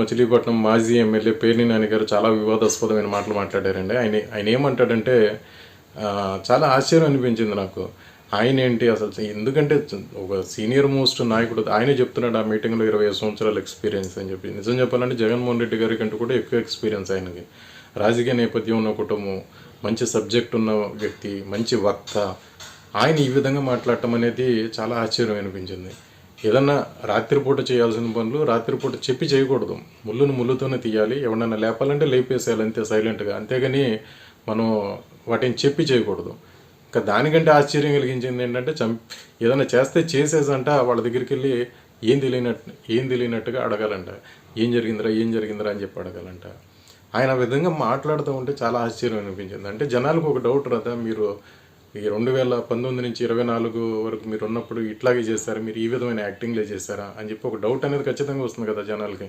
మచిలీపట్నం మాజీ ఎమ్మెల్యే పేర్ని నాని గారు చాలా వివాదాస్పదమైన మాటలు మాట్లాడారండి. ఆయన ఆయన ఏమంటాడంటే చాలా ఆశ్చర్యం అనిపించింది నాకు. ఆయన ఏంటి అసలు ఎందుకంటే ఒక సీనియర్ మోస్ట్ నాయకుడు ఆయనే చెప్తున్నాడు ఆ మీటింగ్లో ఇరవై ఐదు సంవత్సరాల ఎక్స్పీరియన్స్ అని చెప్పి. నిజం చెప్పాలంటే జగన్మోహన్ రెడ్డి గారి కంటే కూడా ఎక్కువ ఎక్స్పీరియన్స్ ఆయనకి. రాజకీయ నేపథ్యం ఉన్న కుటుంబం మంచి సబ్జెక్ట్ ఉన్న వ్యక్తి మంచి వక్త. ఆయన ఈ విధంగా మాట్లాడటం అనేది చాలా ఆశ్చర్యం అనిపించింది. ఏదన్నా రాత్రిపూట చేయాల్సిన పనులు రాత్రిపూట చెప్పి చేయకూడదు. ముళ్ళును ముళ్ళుతోనే తీయాలి. ఎవరన్నా లేపాలంటే లేపేసేయాలి అంతే సైలెంట్గా. అంతేగాని మనం వాటిని చెప్పి చేయకూడదు. ఇంకా దానికంటే ఆశ్చర్యం కలిగించింది ఏంటంటే చం ఏదైనా చేస్తే చేసేసంట వాళ్ళ దగ్గరికి వెళ్ళి ఏం తెలియనట్టు ఏం తెలియనట్టుగా అడగాలంట. ఏం జరిగిందిరా ఏం జరిగిందిరా అని చెప్పి అడగాలంట. ఆయన ఆ విధంగా మాట్లాడుతూ ఉంటే చాలా ఆశ్చర్యం అనిపించింది. అంటే జనాలకు ఒక డౌట్ రాదా? మీరు ఈ రెండు వేల పంతొమ్మిది నుంచి ఇరవై నాలుగు వరకు మీరు ఉన్నప్పుడు ఇట్లాగే చేశారు? మీరు ఈ విధమైన యాక్టింగ్లే చేస్తారా అని చెప్పి ఒక డౌట్ అనేది ఖచ్చితంగా వస్తుంది కదా జనాలకి.